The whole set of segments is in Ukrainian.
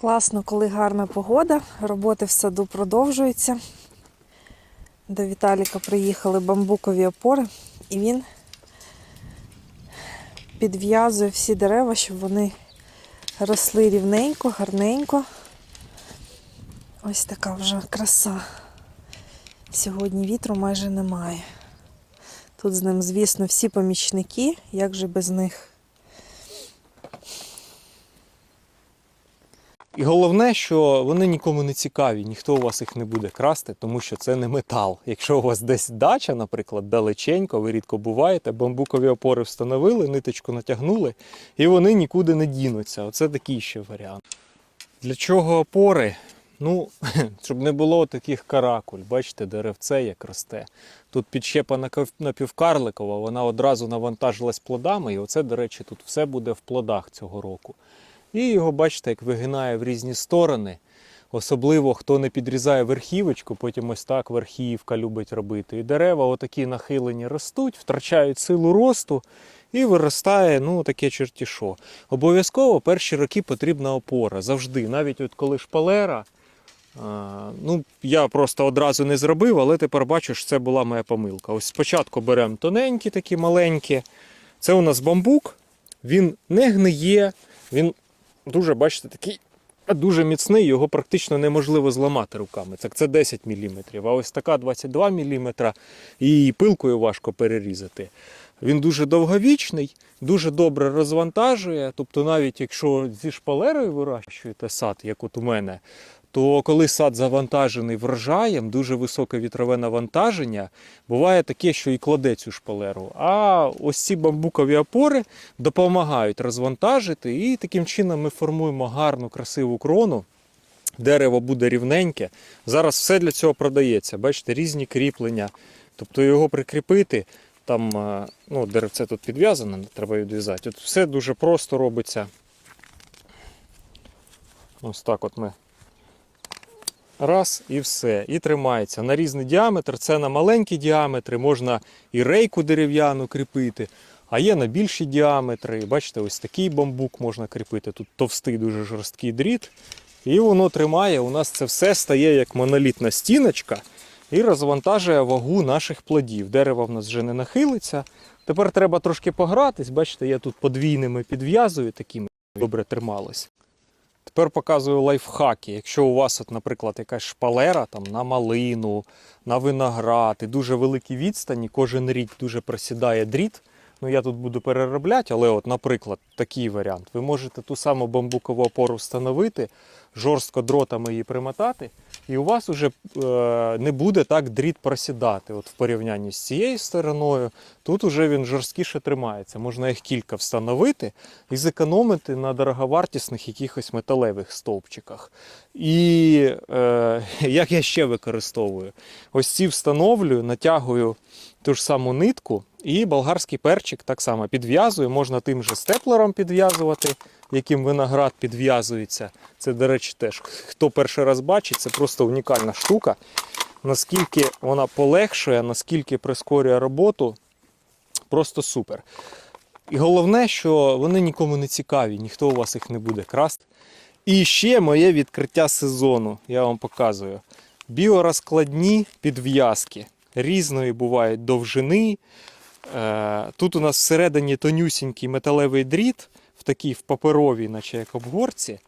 Класно, коли гарна погода, роботи в саду продовжуються. До Віталіка приїхали бамбукові опори, і він підв'язує всі дерева, щоб вони росли рівненько, гарненько. Ось така вже краса. Сьогодні вітру майже немає. Тут з ним, звісно, всі помічники, як же без них. І головне, що вони нікому не цікаві, ніхто у вас їх не буде красти, тому що це не метал. Якщо у вас десь дача, наприклад, далеченько, ви рідко буваєте, бамбукові опори встановили, ниточку натягнули, і вони нікуди не дінуться. Оце такий ще варіант. Для чого опори? Ну, щоб не було таких каракуль. Бачите, деревце як росте. Тут підщепа напівкарликова, вона одразу навантажилась плодами, і оце, до речі, тут все буде в плодах цього року. І його, бачите, як вигинає в різні сторони. Особливо хто не підрізає верхівочку, потім ось так верхівка любить робити. І дерева отакі нахилені ростуть, втрачають силу росту і виростає ну, таке черті що. Обов'язково перші роки потрібна опора. Завжди. Навіть от коли шпалера. Ну, я просто одразу не зробив, але тепер бачу, що це була моя помилка. Ось спочатку беремо тоненькі, такі маленькі. Це у нас бамбук, він не гниє, він дуже, бачите, такий дуже міцний, його практично неможливо зламати руками. Так це 10 мм, а ось така 22 мм, і пилкою важко перерізати. Він дуже довговічний, дуже добре розвантажує. Тобто, навіть якщо зі шпалерою вирощуєте сад, як от у мене, то коли сад завантажений врожаєм, дуже високе вітрове навантаження, буває таке, що і кладе цю шпалеру. А ось ці бамбукові опори допомагають розвантажити, і таким чином ми формуємо гарну, красиву крону. Дерево буде рівненьке. Зараз все для цього продається. Бачите, різні кріплення. Тобто його прикріпити, там е, ну, деревце тут підв'язане, треба відв'язати. От все дуже просто робиться. Ось так от ми Раз і все. І тримається. На різний діаметр. Це на маленькі діаметри, можна і рейку дерев'яну кріпити, а є на більші діаметри. Бачите, ось такий бамбук можна кріпити. Тут товстий, дуже жорсткий дріт. І воно тримає. У нас це все стає як монолітна стіночка і розвантажує вагу наших плодів. Дерево в нас вже не нахилиться. Тепер треба трошки погратись. Бачите, я тут подвійними підв'язую такими, добре трималось. Тепер показую лайфхаки. Якщо у вас, от, наприклад, якась шпалера там, на малину, на виноград і дуже великі відстані, кожен рік дуже просідає дріт. Ну, я тут буду переробляти, але, от, наприклад, такий варіант. Ви можете ту саму бамбукову опору встановити, жорстко дротами її примотати, і у вас вже е, не буде так дріт просідати. От в порівнянні з цією стороною, тут уже він жорсткіше тримається. Можна їх кілька встановити і зекономити на дороговартісних якихось металевих стовпчиках. І е, як я ще використовую? Ось ці встановлюю, натягую ту ж саму нитку, і болгарський перчик так само підв'язую. Можна тим же степлером підв'язувати, яким виноград підв'язується. Це, до речі, теж хто перший раз бачить, це просто унікальна штука. Наскільки вона полегшує, наскільки прискорює роботу, просто супер. І головне, що вони нікому не цікаві, ніхто у вас їх не буде красти. І ще моє відкриття сезону, я вам показую. Біорозкладні підв'язки. Різної бувають довжини. Е, Тут у нас всередині тонюсінький металевий дріт, в такій в паперовій, наче як обгорці.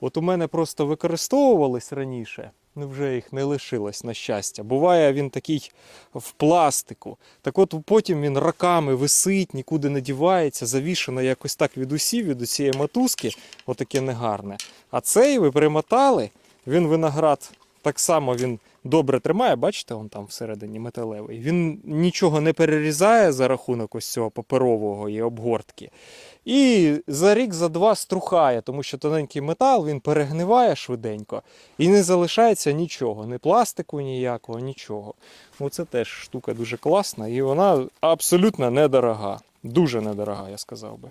От у мене просто використовувались раніше, ну вже їх не лишилось, на щастя. Буває він такий в пластику. Так от потім він роками висить, нікуди не дівається, завішено якось так від усів, від усієї мотузки, отаке негарне. А цей ви примотали, він виноград так само він добре тримає, бачите, он там всередині металевий. Він нічого не перерізає за рахунок ось цього паперового і обгортки. І за рік, за два струхає, тому що тоненький метал він перегниває швиденько і не залишається нічого, ні пластику ніякого, нічого. Ну, це теж штука дуже класна і вона абсолютно недорога. Дуже недорога, я сказав би.